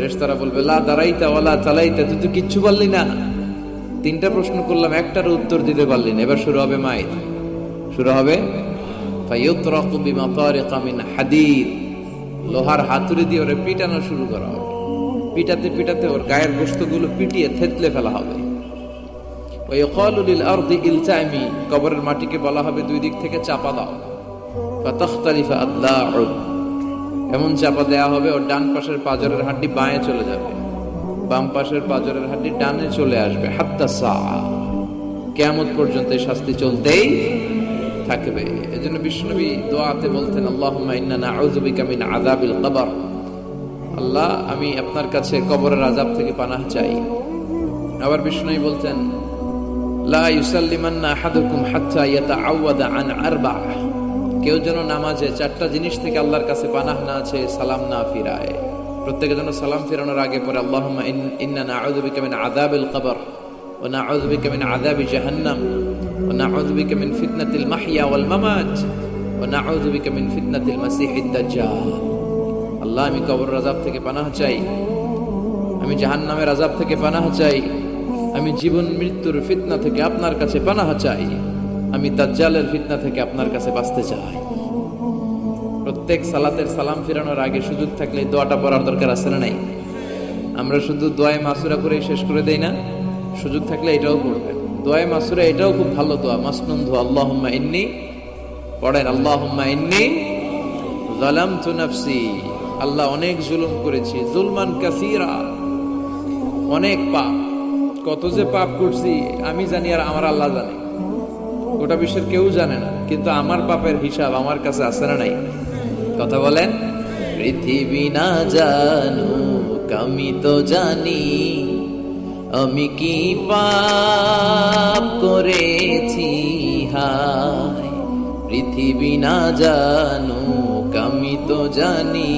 ফেরেশতারা বলবে, লা দাঁড়াইতা ওয়ালা চালাইতা তুই তো কিচ্ছু বললি না। তিনটা প্রশ্ন করলাম একটার উত্তর দিতে পারলি না। এবার শুরু হবে মায়ের। শুরু হবে ফাইয়ুতরাকু বিমাতারিকা মিন হাদিদ লোহার হাতুড়ি দিয়ে ওরে পিটানো শুরু করা হবে। পিটাতে পিটাতে ওর গায়ের গোস্তগুলো পিটিয়ে থেতলে ফেলা হবে। ওয়াইকালু লিল আরদি ইলতামি, কবরের মাটিকে বলা হবে দুই দিক থেকে চাপা দাও। ফাতাখতালিফা আদলাউ। এমন চাপা দেয়া হবে, ওর ডান পাশের পাজরের হাড্ডি বাঁয়ে চলে যাবে। বাম পাশের পাজরের হাড্ডি ডানে চলে আসবে। হাত্তা সা। কেয়ামত পর্যন্ত এই শাস্তি চলতেই থাকবে। এজন্য বিষ্ণুনবী দোয়াতে বলতেন বিকা মিন আযাবিল কবর। আল্লাহ, আমি আপনার কাছে কবরের আযাব থেকে পানাহ চাই। আবার বিষ্ণুনবী বলতেন, লা ইউসাল্লিমান্না আহাদুকুম হাত্তা ইয়াতাআওয়াদা আন আরবাহ। কেউ যেন নামাজে চারটা জিনিস থেকে আল্লাহর কাছে পানাহ না আছে সালাম না ফিরায়। প্রত্যেকে যেন সালাম ফিরানোর আগে পরে আল্লাহুম্মা ইন- ইন্না নাউযু বিকা মিন আযাবিল কবর, ওয়া নাউযু বিকা মিন আযাবি জাহান্নাম, ওয়া নাউযু বিকা মিন ফিতনাতিল মাহইয়া ওয়াল মামাত, ওয়া নাউযু বিকা মিন ফিতনাতিল মাসিহিদ দাজ্জাল। আল্লাহ, আমি কবর আযাব থেকে পানাহ চাই, আমি জাহান্নামের আযাব থেকে পানাহ চাই, আমি জীবন মৃত্যুর ফিতনা থেকে আপনার কাছে পানাহ চাই। আমি দাজ্জালের ফিতনা থেকে আপনার কাছে বাঁচতে চাই। প্রত্যেক সালাতের সালাম ফিরানোর আগে সুযোগ থাকলে দোয়াটা পড়ার দরকার আছে না নাই? আমরা শুধু দোয়ায় মাসুরা করে শেষ করে দেই না? সুযোগ থাকলে এটাও পড়বেন দোয়ায় মাসুরা এটাও খুব ভালো দোয়া। মাসনুন দোয়া, আল্লাহুম্মা ইন্নি। পড়েন, আল্লাহুম্মা ইন্নি। যালামতু নাফসি। আল্লাহ অনেক জুলুম করেছি, জুলমান কাসিরা। অনেক পাপ। কত যে পাপ করছি, আমি জানি আর আমার আল্লাহ জানে। গোটা বিশ্বের কেউ জানে না, কিন্তু আমার পাপের হিসাব আমার কাছে আছে না নাই। কথা বলেন? পৃথিবী না জানু আমি তো জানি, আমি কি পাপ করেছি? হায়, পৃথিবী না জানুক, আমি তো জানি,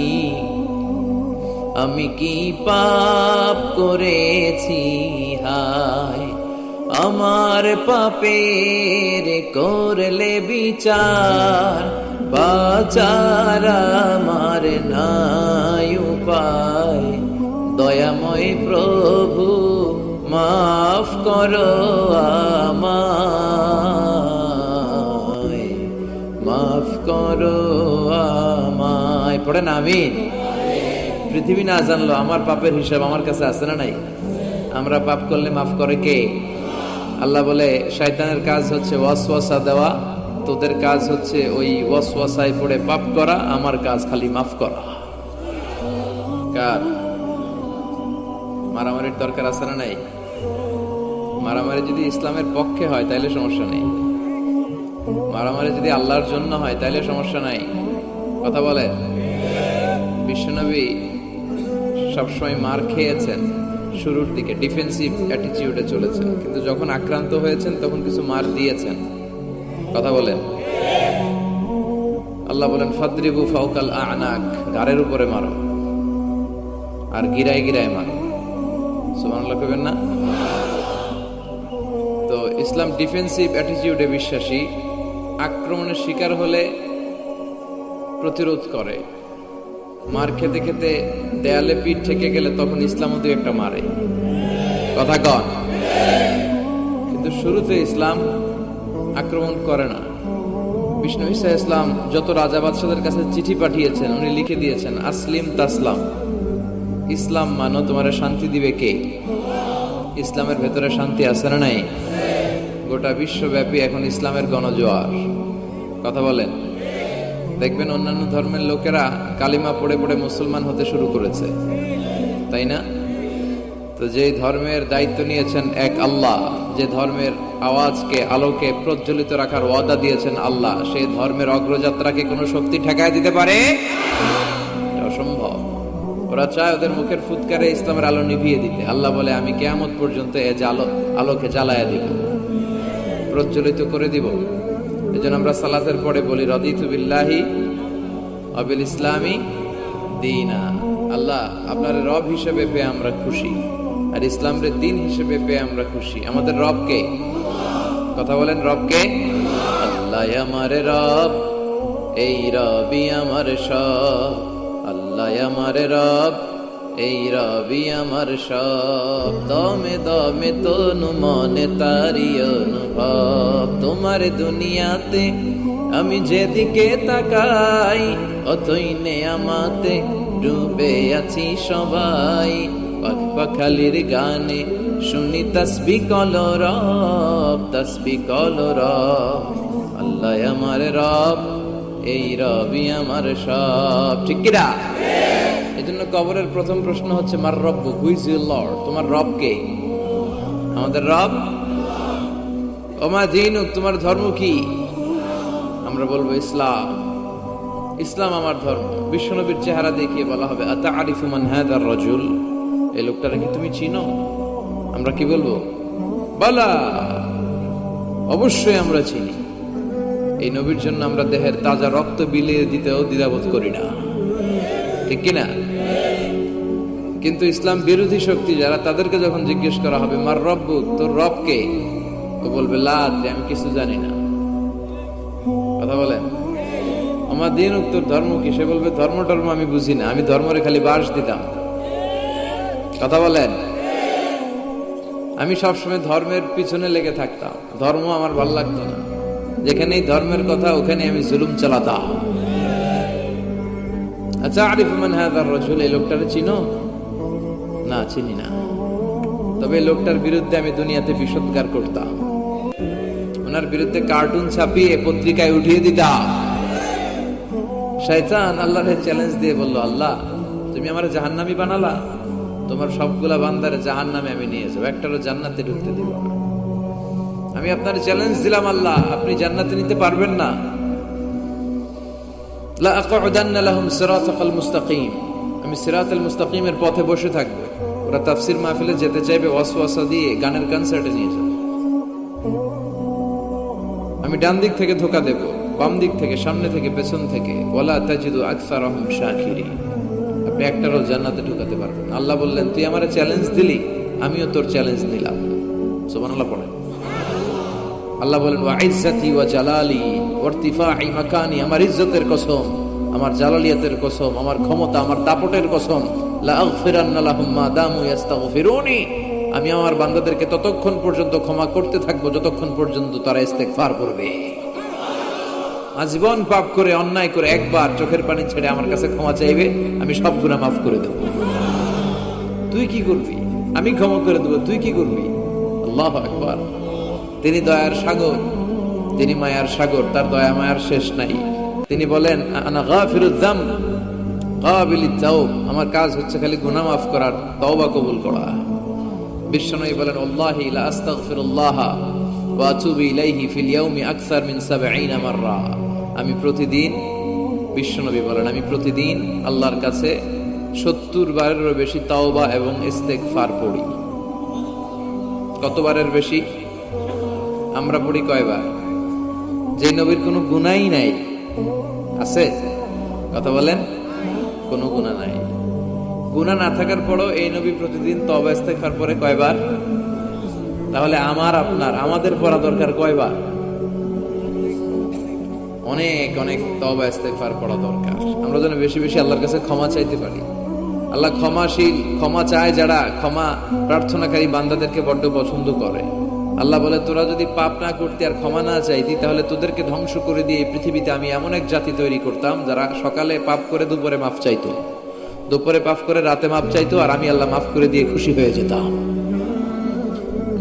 আমি কি পাপ করেছি? হায় আমার পাপের করলে বিচার, বাচার আমার নাই উপায়। দয়াময় প্রভু, মাফ করো মাফ করো আমায়। পড়েন আমিন। পৃথিবী না জানলো, আমার পাপের হিসাব আমার কাছে আছে না নাই? আমরা পাপ করলে মাফ করে কে? আল্লাহ বলে, শয়তানের কাজ হচ্ছে ওয়াসওয়াসা দেওয়া, তোদের কাজ হচ্ছে ওই ওয়াসওয়াসায় পড়ে পাপ করা, আমার কাজ খালি মাফ করা। কার? মারামারির দরকার আছে না নাই? মারামারি যদি ইসলামের পক্ষে হয়, তাইলে সমস্যা নেই। মারামারি যদি আল্লাহর জন্য হয় তাহলে সমস্যা নাই। কথা বলে বিশ্বনবী সবসময় মার খেয়েছেন। শুরুর দিকে ডিফেন্সিভ অ্যাটিটিউডে চলেছেন। কিন্তু যখন আক্রান্ত হয়েছেন, তখন কিছু মার দিয়েছেন। কথা বলেন। আল্লাহ বলেন, ফাদ্রিবু ফাউকাল আনাক গাড়ের উপরে মারো। আর গিরায় গিরায় মারো। সুবহানাল্লাহ কইবেন না? তো ইসলাম ডিফেন্সিভ অ্যাটিটিউডে বিশ্বাসী। আক্রমণের শিকার হলে প্রতিরোধ করে। মার খেতে খেতে দেয়ালে পিঠ ঠেকে গেলে তখন ইসলামও দু একটা মারে। কথা কন। কিন্তু শুরুতে ইসলাম আক্রমণ করে না। বিষ্ণু ইসা ইসলাম যত রাজা বাদশাদের কাছে চিঠি পাঠিয়েছেন, উনি লিখে দিয়েছেন, আসলিম তাসলাম। ইসলাম মানো, তোমার শান্তি দিবে কে? ইসলামের ভেতরে শান্তি আছে না নাই? গোটা বিশ্বব্যাপী এখন ইসলামের গণজোয়ার। কথা বলেন। দেখবেন অন্যান্য ধর্মের লোকেরা কালিমা পড়ে পড়ে মুসলমান হতে শুরু করেছে। তাই না? তো যে ধর্মের দায়িত্ব নিয়েছেন এক আল্লাহ, যে ধর্মের আওয়াজকে, আলোকে প্রজ্বলিত রাখার ওয়াদা দিয়েছেন আল্লাহ সেই ধর্মের অগ্রযাত্রাকে কোনো শক্তি ঠেকায় দিতে পারে? অসম্ভব। ওরা চায় ওদের মুখের ফুৎকারে ইসলামের আলো নিভিয়ে দিতে। আল্লাহ বলে, আমি কেয়ামত পর্যন্ত এ জালো, আলোকে জ্বালায়া দিব, প্রজ্বলিত করে দিব। এই জন্য আমরা সালাতের পরে বলি, রদিতু বিল্লাহি অবিল ইসলামী দিনা। আল্লাহ আপনার রব হিসেবে পেয়ে আমরা খুশি আর ইসলামের দিন হিসেবে পেয়ে আমরা খুশি। আমাদের রবকে কথা বলেন রবকে আল্লাহ আমার রব, এই রবি আমার সব। আল্লাহ আমার রব এই রবি আমার সব। দমে দমে তনু মনে তারি অনুভব। তোমার দুনিয়াতে আমি যেদিকে তাকাই, অতই আমাতে ডুবে আছি সবাই। পাখ পাখালির গানে শুনি তসবি কল রব, তসবি কলরব আল্লাহ আমার রব, এই রবি আমার সব। ঠিক এই জন্য কবরের প্রথম প্রশ্ন হচ্ছে, মার রব্বু? হুইজ ইউর লর্ড তোমার রব কে? আমাদের রব? ওমা দিন, তোমার ধর্ম কি? আমরা বলব ইসলাম। ইসলাম আমার ধর্ম। বিশ্বনবীর চেহারা দেখিয়ে বলা হবে আতা আরিফুমান হায়দার রজুল? এই লোকটাকে কি তুমি চিনো? আমরা কি বলব? বলা, অবশ্যই আমরা চিনি। এই নবীর জন্য আমরা দেহের তাজা রক্ত বিলিয়ে দিতেও দ্বিধাবোধ করি না। ঠিক কিনা? কিন্তু ইসলাম বিরোধী শক্তি যারা, তাদেরকে যখন জিজ্ঞেস করা হবে, মার রব্বু তোর রবকে ও বলবে লাদ আমি কিছু জানি না। কথা বলেন আমার দিন উত্তর ধর্ম কি? সে বলবে, ধর্ম টর্ম আমি বুঝি না, আমি ধর্মরে খালি বাস দিতাম। কথা বলেন? আমি সবসময় ধর্মের পিছনে লেগে থাকতাম, ধর্ম আমার ভালো লাগতো না। যেখানেই ধর্মের কথা ওখানে আমি জুলুম চালাতাম। আচ্ছা আরিফ মান হাদার রসুল, এই লোকটারে চিনো? না, চিনি না। তবে লোকটার বিরুদ্ধে আমি দুনিয়াতে বিষোদ্গার করতাম। ওনার বিরুদ্ধে কার্টুন ছাপিয়ে পত্রিকায় উঠিয়ে দিতাম। শয়তান আল্লাহর চ্যালেঞ্জ দিয়ে বলল, আল্লাহ, তুমি আমার জাহান্নামি বানালা। তোমার সবগুলা বান্দারে জাহান্নামে আমি নিয়ে যাব। একটারও জান্নাতে ঢুকতে দিব আমি আপনার চ্যালেঞ্জ দিলাম, আল্লাহ। আপনি জান্নাতে নিতে পারবেন না। লাহুম সিরাতাল মুস্তাকিম। আমি সিরাতাল মুস্তাকিমের পথে বসে থাকব। ওরা তাফসির মাহফিলে যেতে চাইবে ওয়াসওয়াসা দিয়ে গানের কনসার্টে নিয়ে যাবে। আমি ডান দিক থেকে ধোকা দেব, বাম দিক থেকে, সামনে থেকে, পেছন থেকে। ওয়ালা তাজিদু আকসারহুম শাকিরিন। আপনি একটা একটারও জান্নাতে ঢুকাতে পারবেন আল্লাহ বললেন, তুই আমার চ্যালেঞ্জ দিলি, আমিও তোর চ্যালেঞ্জ নিলাম। সুবহানাল্লাহ পড়েন। আল্লাহ বলেন, ওয়া ইজ্জাতি ওয়া জালালি ওয়া ইরতিফাই মাকানি, আমার ইজ্জতের কসম, আমার জালালিয়াতের কসম, আমার ক্ষমতা, আমার দাপটের কসম আমি আমার বান্দাদেরকে ততক্ষণ পর্যন্ত ক্ষমা করতে থাকব, যতক্ষণ পর্যন্ত তারা ইস্তেগফার করবে। আজীবন পাপ করে, অন্যায় করে একবার চোখের পানি ছেড়ে আমার কাছে ক্ষমা চাইবে, আমি সব গুনাহ মাফ করে দেব। তুই কি করবি? আমি ক্ষমা করে দেবো, তুই কি করবি? আল্লাহ আকবার। তিনি দয়ার সাগর, তিনি মায়ার সাগর, তার দয়া মায়ার শেষ নাই। তিনি বলেন আনা গাফিরুদ্দাম কাবিলিত তাওব আমার কাজ হচ্ছে খালি গুনাহ মাফ করার, তওবা কবুল করা। বিশ্বনবী বলেন, আল্লাহি লা আস্তাগফিরুল্লাহ ওয়া আতুবু ইলাইহি ফিল ইয়াউমি আকসার মিন 70 মাররা। আমি প্রতিদিন, বিশ্বনবী বলেন, আমি প্রতিদিন আল্লাহর কাছে 70 বারেরও বেশি তাওবা এবং ইস্তেগফার পড়ি। কতবারের বেশি? আমরা পড়ি কয়বার? যে নবীর কোনো গুনাই নাই। আছে? কথা বলেন? কোনো গুণা নাই। গুণা না থাকার পরও এই নবী প্রতিদিন তবা ইস্তেগফার পরে কয়বার? তাহলে আমার, আপনার, আমাদের পড়া দরকার কয়বার? অনেক অনেক তবা ইস্তেগফার পড়া দরকার। আমরা যেন বেশি বেশি আল্লাহর কাছে ক্ষমা চাইতে পারি। আল্লাহ ক্ষমাশীল, ক্ষমা চায় যারা, ক্ষমা প্রার্থনাকারী বান্দাদেরকে বড্ড পছন্দ করে। আল্লাহ বলে, তোরা যদি পাপ না করতে আর ক্ষমা না চাইতি, তাহলে তোদেরকে ধ্বংস করে দিয়ে এই পৃথিবীতে আমি এমন এক জাতি তৈরি করতাম যারা সকালে পাপ করে, দুপুরে মাফ চাইতো। দুপুরে পাপ করে, রাতে মাফ চাইতো আর আমি আল্লাহ মাফ করে দিয়ে খুশি হয়ে যেতাম।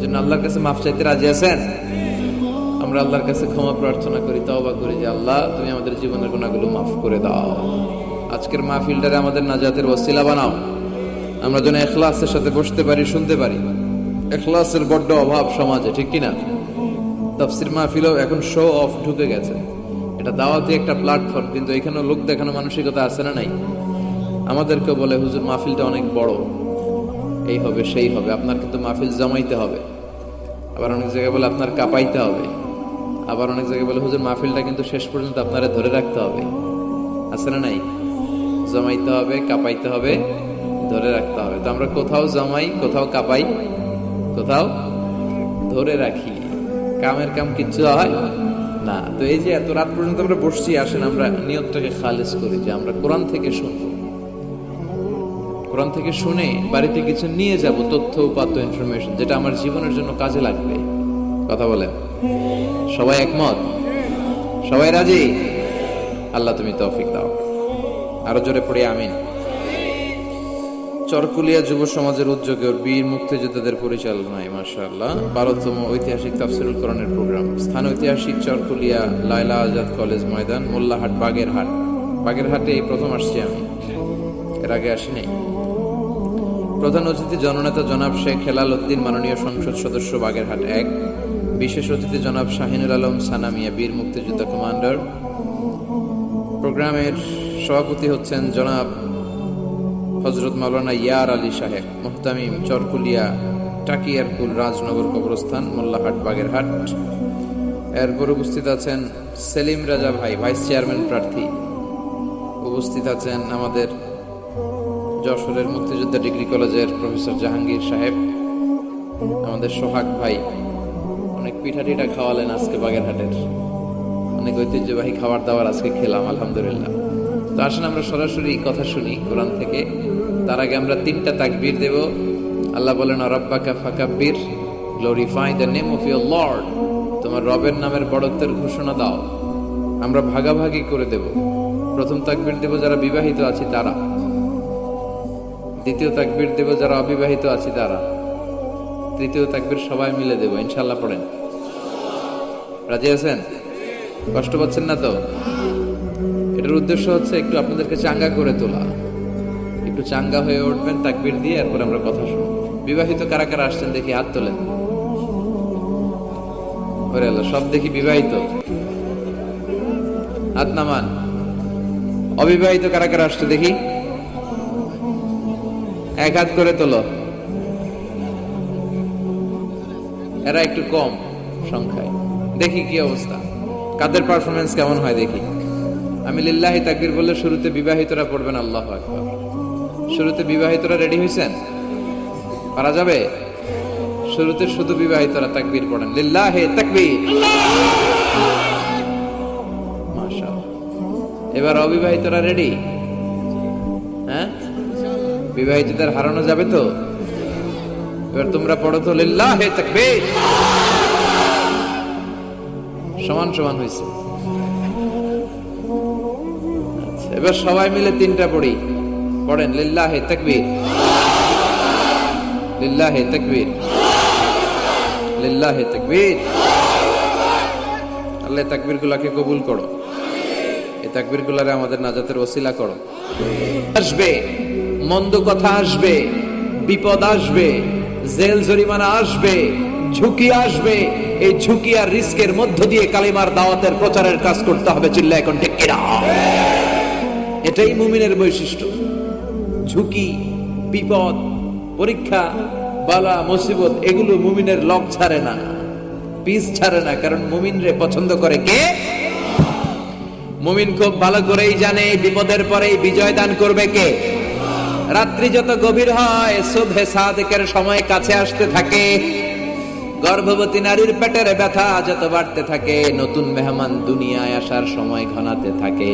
জন্য আল্লাহর কাছে মাফ চাইতে রাজি আছেন? আমরা আল্লাহর কাছে ক্ষমা প্রার্থনা করি, তওবা করি যে, আল্লাহ, তুমি আমাদের জীবনের গুণাগুলো মাফ করে দাও। আজকের মাহফিলটারে আমাদের নাজাতের ওসিলা বানাও। আমরা যেন এখলাসের সাথে বসতে পারি, শুনতে পারি। এখলাসের বড্ড অভাব সমাজে, ঠিক কিনা? তাফসির মাহফিলও এখন শো অফ ঢুকে গেছে। এটা দাওয়াতি একটা প্ল্যাটফর্ম কিন্তু এখানেও লোক দেখানো মানসিকতা আছে না নাই? আমাদেরকে বলে, হুজুর, মাহফিলটা অনেক বড়। এই হবে, সেই হবে। আপনার কিন্তু মাহফিল জমাইতে হবে। আবার অনেক জায়গায় বলে, আপনার কাঁপাইতে হবে। আবার অনেক জায়গায় বলে, হুজুর, মাহফিলটা কিন্তু শেষ পর্যন্ত আপনারা ধরে রাখতে হবে। আছে না নাই? জমাইতে হবে, কাঁপাইতে হবে, ধরে রাখতে হবে। তো আমরা কোথাও জমাই, কোথাও কাঁপাই কোথাও ধরে রাখি, কামের কাম কিচ্ছু হয়? না, তো এই যে এত রাত পর্যন্ত আমরা বসছি, আসেন আমরা নিয়তটাকে খালেজ করি যে আমরা কোরআন থেকে শুনব। কোরআন থেকে শুনে বাড়িতে কিছু নিয়ে যাব, তথ্য, উপাত্ত ইনফরমেশন যেটা আমার জীবনের জন্য কাজে লাগবে। কথা বলেন। সবাই একমত? সবাই রাজি? আল্লাহ তুমি তৌফিক দাও। আরও জোরে পড়ি, আমিন। চরকুলিয়া যুব সমাজের উদ্যোগে বীর মুক্তিযোদ্ধাদের পরিচালনায়, মাশাআল্লাহ। বারোতম ঐতিহাসিক তাফসিরুল কোরআনের প্রোগ্রাম। স্থান ঐতিহাসিক চরকুলিয়া লায়লা আজাদ কলেজ ময়দান, মোল্লাহাট, বাগেরহাট। বাগেরহাটে এই প্রথম আসছি আমি। এর আগে আসিনি প্রধান অতিথি জননেতা জনাব শেখ হেলাল উদ্দিন, মাননীয় সংসদ সদস্য বাগেরহাট এক। বিশেষ অতিথি জনাব শাহিনুল আলম সানামিয়া বীর মুক্তিযোদ্ধা কমান্ডার। প্রোগ্রামের সভাপতি হচ্ছেন জনাব হজরত মাওলানা ইয়ার আলী সাহেব, মোহতামিম চরকুলিয়া টাকিয়ারকুল রাজনগর কবরস্থান, মোল্লাহাট, বাগেরহাট। এরপর উপস্থিত আছেন সেলিম রাজা ভাই, ভাইস চেয়ারম্যান প্রার্থী। উপস্থিত আছেন আমাদের যশোরের মুক্তিযোদ্ধা ডিগ্রি কলেজের প্রফেসর জাহাঙ্গীর সাহেব, আমাদের সোহাগ ভাই। অনেক পিঠা টিঠা খাওয়ালেন আজকে বাগেরহাটের। অনেক ঐতিহ্যবাহী খাবার দাবার আজকে খেলাম, আলহামদুলিল্লাহ। তো আসেন আমরা সরাসরি কথা শুনি কোরআন থেকে। তার আগে আমরা তিনটা তাকবীর দেব। আল্লাহ বলেন রব্বাকা ফাকাব্বির, glorify the name of your lord. তোমার রবের নামের বড়ত্বের ঘোষণা দাও। আমরা ভাগাভাগি করে দেব। প্রথম তাকবীর দেব যারা বিবাহিত আছে তারা। দ্বিতীয় তাকবীর দেব যারা অবিবাহিত আছে তারা। তৃতীয় তাকবীর সবাই মিলে দেব। ইনশাল্লাহ পড়েন। রাজি আছেন? কষ্ট পাচ্ছেন না তো? এটার উদ্দেশ্য হচ্ছে একটু আপনাদেরকে চাঙ্গা করে তোলা। একটু চাঙ্গা হয়ে উঠবেন, তাকবীর দিয়ে এরপর আমরা কথা শুনব। বিবাহিত কারা কারা আসছেন দেখি, হাত তোলেন। সব দেখি বিবাহিত। হাত নামান। অবিবাহিত কারা কারা আসছে দেখি। এক হাত করে তোলো। এরা একটু কম সংখ্যায়। দেখি কি অবস্থা। কাদের পারফরমেন্স কেমন হয় দেখি। আমি লিল্লাহি তাকবির বললে শুরুতে বিবাহিতরা পড়বেন, আল্লাহ আকবার। শুরুতে বিবাহিতরা রেডি হয়েছেন পারা যাবে? শুরুতে শুধু বিবাহিতরা তাকবির পড়েন। লিল্লাহে তাকবীর! এবার অবিবাহিতরা রেডি হ্যাঁ? বিবাহিতদের হারানো যাবে তো? এবার তোমরা পড়ো তো লিল্লাহে তাকবীর! সমান সমান হয়েছে এবার সবাই মিলে তিনটা পড়ি। পড়েন, লিল্লাহে তাকবীর। লিল্লাহে তাকবীর। লিল্লাহে তাকবীর। আল্লাহ তাকবীর গুলাকে কবুল করো। এই তাকবীর গুলারে আমাদের নাজাতের ওসিলা করো। আসবে, মন্দ কথা আসবে, বিপদ আসবে, জেল জরিমানা আসবে, ঝুঁকি আসবে। এই ঝুঁকি আর রিস্কের মধ্য দিয়ে কালিমার দাওয়াতের প্রচারের কাজ করতে হবে চিল্লা এখন ঠিক কিনা? এটাই মুমিনের বৈশিষ্ট্য। ঝুঁকি, বিপদ, পরীক্ষা, বালা, মুসিবত, এগুলো মুমিনের লক ছাড়ে না, পিস ছাড়ে না, কারণ মুমিনরে পছন্দ করে কে? মুমিন খুব ভালো করেই জানে, বিপদের পরেই বিজয় দান করবে কে? রাত্রি যত গভীর হয়, শুভে সাদেকের সময় কাছে আসতে থাকে। গর্ভবতী নারীর পেটের ব্যথা যত বাড়তে থাকে, নতুন মেহমান দুনিয়ায় আসার সময় ঘনাতে থাকে।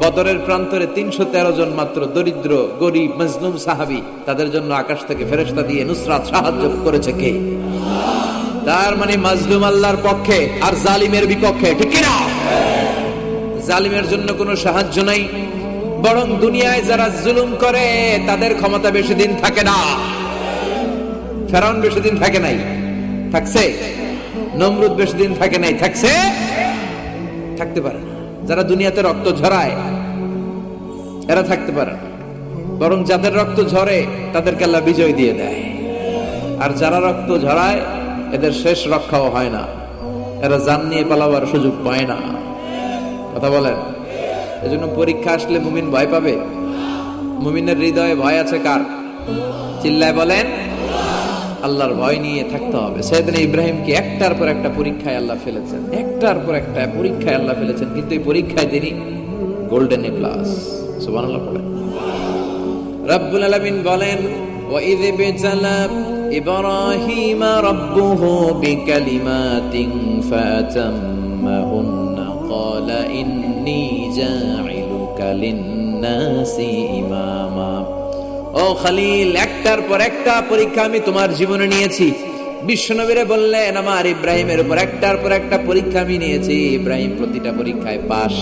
বদরের প্রান্তরে তিনশো তেরো জন মাত্র দরিদ্র, গরিব, মজলুম সাহাবি। তাদের জন্য আকাশ থেকে ফেরেশতা দিয়ে নুসরাত সাহায্য করেছে কে? তার মানে মাজলুম আল্লাহর পক্ষে আর জালিমের বিপক্ষে, ঠিক না জালিমের জন্য কোনো সাহায্য নাই। বরং দুনিয়ায় যারা জুলুম করে, তাদের ক্ষমতা বেশি দিন থাকে না। ফেরাউন বেশি দিন থাকে নাই। থাকছে? নমরুদ বেশি দিন থাকে নাই। থাকছে? থাকতে পারে না। যারা দুনিয়াতে রক্ত ঝরায়, এরা থাকতে পারে না। বরং যাদের রক্ত ঝরে, তাদেরকে আল্লাহ বিজয় দিয়ে দেয়। আর যারা রক্ত ঝরায়, এদের শেষ রক্ষাও হয় না। এরা জান নিয়ে পালাবার সুযোগ পায় না। কথা বলেন? এজন্য পরীক্ষা আসলে মুমিন ভয় পাবে। মুমিনের হৃদয়ে ভয় আছে কার? চিল্লায় বলেন আল্লাহর ভয় নিয়ে থাকতে হবে সৈয়দিন ইব্রাহিমকে একটার পর একটা পরীক্ষায় আল্লাহ ফেলেছেন একটার পর একটা পরীক্ষায় আল্লাহ ফেলেছেন কিন্তু এই পরীক্ষায় তিনি গোল্ডেন এ প্লাস সুবহানাল্লাহ পড়েন রব্বুল আলামিন বলেন وَإِذِ ابْتَلَى إِبْرَاهِيمَ رَبُّهُ بِكَلِمَاتٍ فَأَتَمَّهُنَّ قَالَ إِنِّي جَاعِلُكَ لِلنَّاسِ إِمَامًا ও খালিল, একটার পর একটা পরীক্ষা আমি তোমার জীবনে নিয়েছি। বিশ্বনবীরে বললেন, আমার ইব্রাহিমের উপর একটার পর একটা পরীক্ষা আমি নিয়েছি। ইব্রাহিম প্রতিটা পরীক্ষায় পাস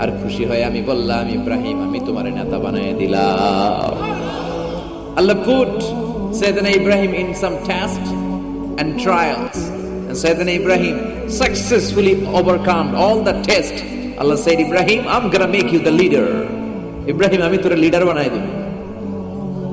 আর খুশি হয়ে আমি বললাম, ইব্রাহিম, আমি তোমার নেতা বানিয়ে দিলাম। আল্লাহ কুট Syed Ibrahim in some test and trials Syed Ibrahim successfully overcome all the test Allah Syed Ibrahim I am gonna make you the leader Ibrahim আমি তোরে লিডার বানায় দিলাম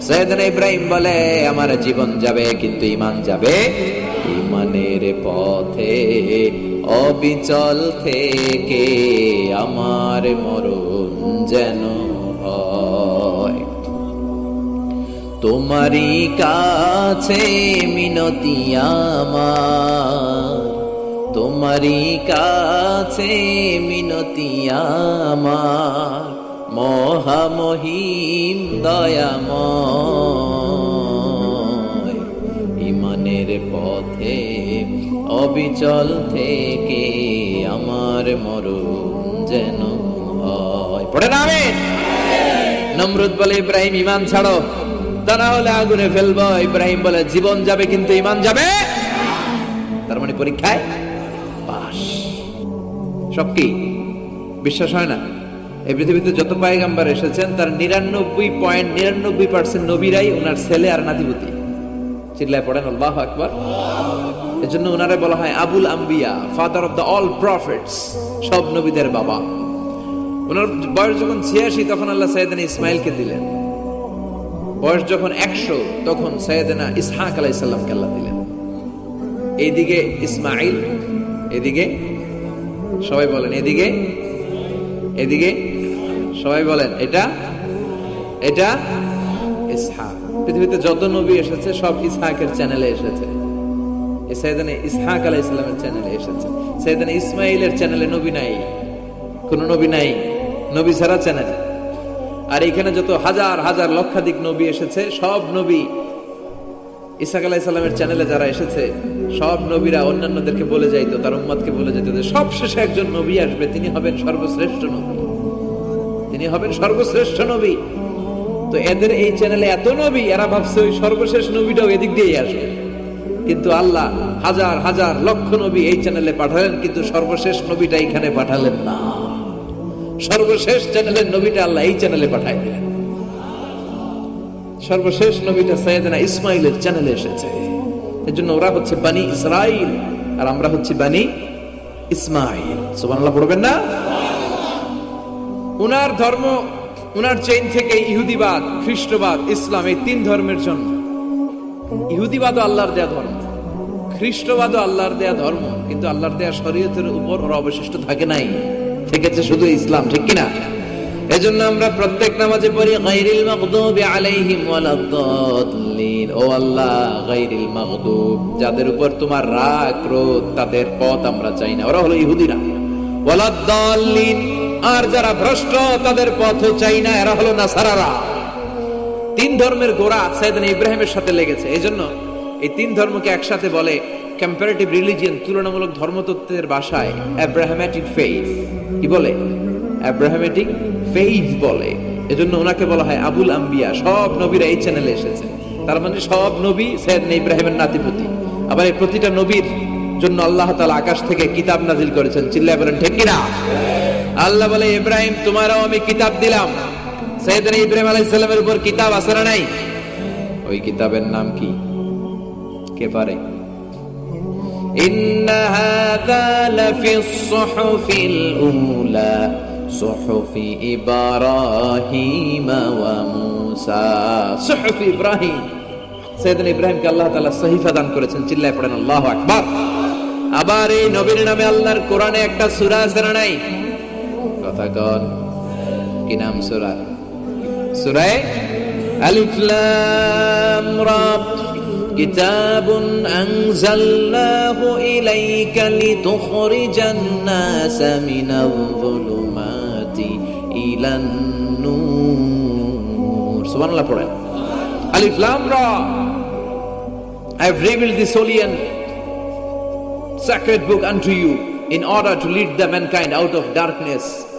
সৈয়দনা ইব্রাহিম বলে, আমার জীবন যাবে, কিন্তু ইমান যাবে ইমানের পথে। অবিচল থেকে আমার মরণ যেন হয়। তোমারই কাছে মিনতি আমার। তোমারই কাছে মিনতি আমার। মহামহিম দয়াময়। ইমানের পথে, অবিচল থেকে আমার মরণ যেন হয়। পড়ে না? নমরুদ বলে, ইব্রাহিম ইমান ছাড়ো। তারা হলে আগুনে ফেলব। ইব্রাহিম বলে, জীবন যাবে, কিন্তু ইমান যাবে। তার মানে পরীক্ষায় পাস সব কি? বিশ্বাস হয় না? এই পৃথিবীতে যত পায়গাম্বার এসেছেন, তার নিরানব্বই পয়েন্ট নিরানব্বই পার্সেন্ট নবীরাই ওনার ছেলে আর নাতিপতি। চিল্লায় পড়েন, আল্লাহ আকবার। এজন্য ওনারে বলা হয় আবুল আম্বিয়া father of the all prophets সব নবীদের বাবা। ওনার বয়স যখন ছিয়াশি, তখন আল্লাহ সৈয়দানা ইসমাইলকে দিলেন। বয়স যখন একশো, তখন সৈয়দানা ইসহাক আলাইসাল্লামকে আল্লাহ দিলেন। এইদিকে ইসমাইল, এদিকে সবাই বলেন, এদিকে এদিকে সবাই বলেন, এটা? এটা? পৃথিবীতে যত নবী এসেছে, সব ইসহাকের চ্যানেলে এসেছে। এই সৈয়দানা ইসহাক আলাইসাল্লামের চ্যানেলে এসেছে। সৈয়দানা ইসমাইলের চ্যানেলে নবী নাই। কোন নবী নাই। নবী ছাড়া চ্যানেল আর এখানে যত হাজার হাজার, লক্ষাধিক নবী এসেছে, সব নবী ইসাক আলাহ ইসলামের চ্যানেলে যারা এসেছে, সব নবীরা অন্যান্যদেরকে বলে যাইতো, তার উম্মাদকে বলে যেত সবশেষে একজন নবী আসবে, তিনি হবেন সর্বশ্রেষ্ঠ নবী। তিনি হবেন সর্বশ্রেষ্ঠ নবী। তো এদের এই চ্যানেলে এত নবী, এরা ভাবছে ওই সর্বশেষ নবীটাও এদিক দিয়েই আসবে। কিন্তু আল্লাহ হাজার হাজার লক্ষ নবী এই চ্যানেলে পাঠালেন, কিন্তু সর্বশেষ নবীটা এখানে পাঠালেন না। সর্বশেষ চ্যানেলের নবীটা আল্লাহ এই চ্যানেলে পাঠাই দিলেন। সর্বশেষ নবীটা সৈয়দনা ইসমাইলের চ্যানেলে এসেছে। এর জন্য ওরা হচ্ছে বানি ইসরাইল, আর আমরা হচ্ছে বানি ইসমাইল। সুবহানাল্লাহ, পড়বেন না? উনার ধর্ম, উনার চেইন থেকে ইহুদিবাদ, খ্রিস্টবাদ, ইসলাম, এই তিন ধর্মের জন্য ইহুদিবাদও আল্লাহর দেয়া ধর্ম, খ্রিস্টবাদও আল্লাহর দেয়া ধর্ম, কিন্তু আল্লাহর দেয়া শরীয়তের উপর ওরা অবশিষ্ট থাকে নাই। থেকেছে শুধু ইসলাম, ঠিক কিনা? এজন্য আমরা প্রত্যেক নামাজে পড়ি, গায়রিল মাগদুবি আলাইহিম ওয়ালাদ-দাল্লিন ও আল্লাহ, গায়রিল মাগদুব, যাদের উপর তোমার রাগ, ক্রোধ, তাদের পথ আমরা চাই না। ওরা হলো ইহুদিরা। ওয়ালাদ-দাল্লিন আর যারা ভ্রষ্ট, তাদের পথও চাই না, এরা হলো নাসারারা। তিন ধর্মের গোড়া সাইদানা ইব্রাহিমের সাথে লেগেছে। এই জন্য এই তিন ধর্মকে একসাথে বলে কম্পারেটিভ রিলিজিয়ন তুলনামূলক ধর্মতত্ত্বের ভাষায় অ্যাব্রাহামেটিক ফেইথ কি বলে? অ্যাব্রাহামেটিক ফেইথ বলে। এজন্য ওনাকে বলা হয় আবুল আম্বিয়া। সব নবীরা এই চ্যানেলে এসেছে। তার মানে সব নবী সৈয়দনা ইব্রাহিমের নাতিপতি। আবার এই প্রতিটা নবীর জন্য আল্লাহ তাআলা আকাশ থেকে কিতাব নাজিল করেছেন। চিল্লায় বলেন, ঠিক কিনা? আল্লাহ বলে ইব্রাহিম তোমারও আমি কিতাব দিলাম সৈয়দনা ইব্রাহিম আলাইহিস সালামের উপর কিতাব আছে না নাই ওই কিতাবের নাম কি কে পারে إن هذا لفي الصحف الأولى صحف إبراهيم وموسى صحف إبراهيم সৈয়দনা ইব্রাহিমকে আল্লাহ তাআলা সহিফা দান করেছেন চিল্লায় পড়েন আল্লাহু আকবার আবার এই নবীর নামে আল্লাহর কোরআনে একটা সূরা আছে না নাই কথা কন কি নাম সূরা সূরায়ে আলিফ লাম রা كتاب أنزلناه إليك لتخرج الناس من الظلمات إلى النور سبحان الله পড়েন আলিফ লাম রা I have revealed this holy and sacred book unto you in order to lead the mankind out of darkness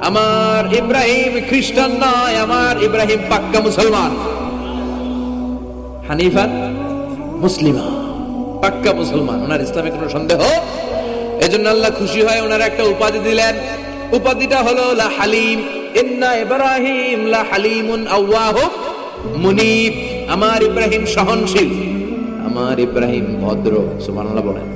আমার ইব্রাহিম খ্রিস্টান নয়, আমার ইব্রাহিম পাক্কা মুসলমান। হানিফান মুসলিমা, পাক্কা মুসলমান। ওনার ইসলামে কোনো সন্দেহ? এজন্য আল্লাহ খুশি হয় ওনার একটা উপাধি দিলেন। উপাধিটা হলো, লা হালিম, ইন্না ইব্রাহিম লা হালিমুন আওয়াহ মুনিব। আমার ইব্রাহিম সহনশীল। আমার ইব্রাহিম ভদ্র, সুবহানাল্লাহ বলেন।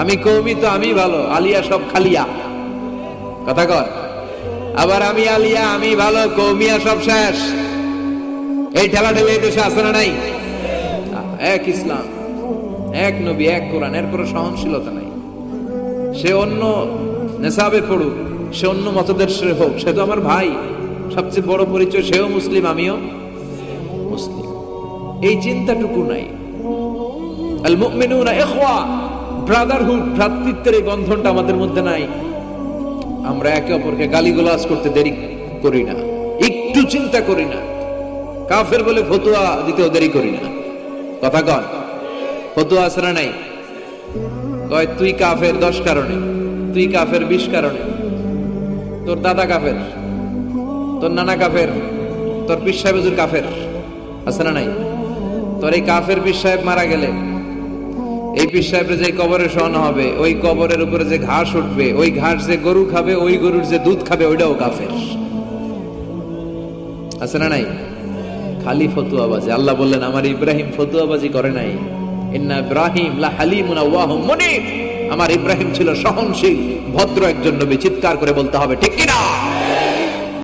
আমি কৌমি তো আমি ভালো, আলিয়া সব খালিয়া। কথা কর আবার আমি আলিয়া, আমি ভালো, কৌমিয়া সব শেষ। এই ঠেলা ঠেলে দেশে আছে না নাই? এক ইসলাম, এক নবী, এক কোরআন, এর কোনো সহনশীলতা নাই। সে অন্য নেশাবে পড়ুক, সে অন্য মতদর্শের হোক, সে তো আমার ভাই। সবচেয়ে বড় পরিচয়, সেও মুসলিম, আমিও মুসলিম। এই চিন্তাটুকু নাই। আল মুমিনুনা ইখওয়া। ব্রাদারহুড ভ্রাতৃত্বের এই বন্ধনটা আমাদের মধ্যে নাই। আমরা একে অপরকে গালিগালাজ করতে দেরি করি না, একটু চিন্তা করি না। কাফের বলে ফতুয়া দিতেও দেরি করি না। কথা কন, ফতুয়া না নাই? কয়, তুই কাফের দশ কারণে, তুই কাফের বিশ কারণে। তোর দাদা কাফের, তোর নানা কাফের, তোর পীর কাফের, আছে নাই? তোর এই কাফের পীর মারা গেলে এই পীর সাহেবের যে কবরে শোয়ানো হবে, ওই কবরের উপরে যে ঘাস উঠবে, ওই ঘাস যে গরু খাবে, ওই গরুর যে দুধ খাবে, ওইটাও কাফের। আছে না নাই? খালি ফতুয়াবাজি আল্লাহ বললেন, আমার ইব্রাহিম ফতুয়াবাজি করে নাই। ইন্না ইব্রাহিম লা হালিমুন আওয়াহুম মুনিব। আমার ইব্রাহিম ছিল সহনশীল, ভদ্র একজন নবী। চিৎকার করে বলতে হবে, ঠিক কিনা?